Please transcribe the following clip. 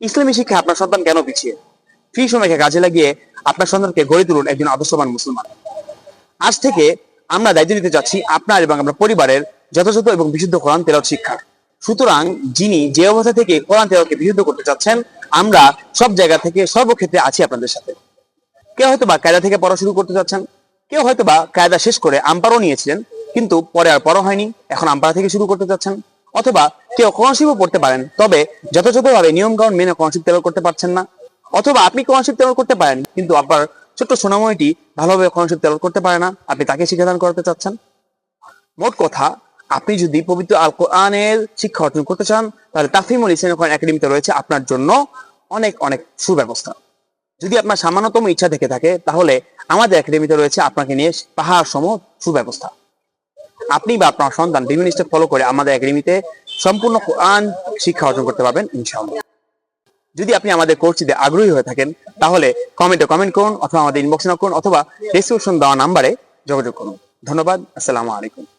ইসলামী শিক্ষা আপনার সন্তান কেন পিছিয়ে? ফ্রি সময়কে কাজে লাগিয়ে আপনার সন্তানকে গড়ে তুলুন একজন আদর্শবান মুসলমান। আজ থেকে আমরা দায়িত্ব নিতে যাচ্ছি আপনার এবং আপনার পরিবারের যথাযথ এবং বিশুদ্ধ কোরআন তেলাওয়াত শিক্ষা। সুতরাং যিনি যে অবস্থা থেকে কোরআন তেলাওয়াতকে বিশুদ্ধ করতে চাচ্ছেন, আমরা সব জায়গা থেকে সর্বক্ষেত্রে আছি আপনাদের সাথে। কেউ হয়তো বা কায়দা থেকে পড়া শুরু করতে চাচ্ছেন কেউ হয়তো বা কায়দা শেষ করে আম্পারও নিয়েছিলেন, কিন্তু পরে আর পড়া হয়নি, এখন আম্পারা থেকে শুরু করতে যাচ্ছেন। অথবা কেউ কনসিপও পড়তে পারেন। তবে যথাযথভাবে নিয়ম কানুন মেনে কনসিপ তেল করতে পারছেন না। অথবা আপনি কনসিপ তেল করতে পারেন, কিন্তু আপনার ছোট্ট সোনাময়টি ভালোভাবে কনসিপ তেল করতে পারে না। আপনি তাকে শিক্ষাদান করতে চাচ্ছেন। মোট কথা, আপনি যদি পবিত্র আল কোরআনের শিক্ষা অর্জন করতে চান, তাহলে তাফিমুল ইসলাম কোরআন একাডেমিতে রয়েছে আপনার জন্য অনেক অনেক সুব্যবস্থা। যদি আপনার সামান্যতম ইচ্ছা থেকে থাকে, তাহলে আমাদের একাডেমিতে রয়েছে আপনাকে নিয়ে পাহাড় সম সুব্যবস্থা। আপনি বা আপনার সন্তান বিভিন্ন স্টেপ ফলো করে আমাদের একাডেমিতে সম্পূর্ণ কোরআন শিক্ষা অর্জন করতে পারবেন, ইনশাআল্লাহ। যদি আপনি আমাদের কোর্সটিতে আগ্রহী হয়ে থাকেন, তাহলে কমেন্টে কমেন্ট করুন অথবা আমাদের ইনবক্সে করুন অথবা ডিসক্রিপশন দেওয়া নাম্বারে যোগাযোগ করুন। ধন্যবাদ, আসসালামু আলাইকুম।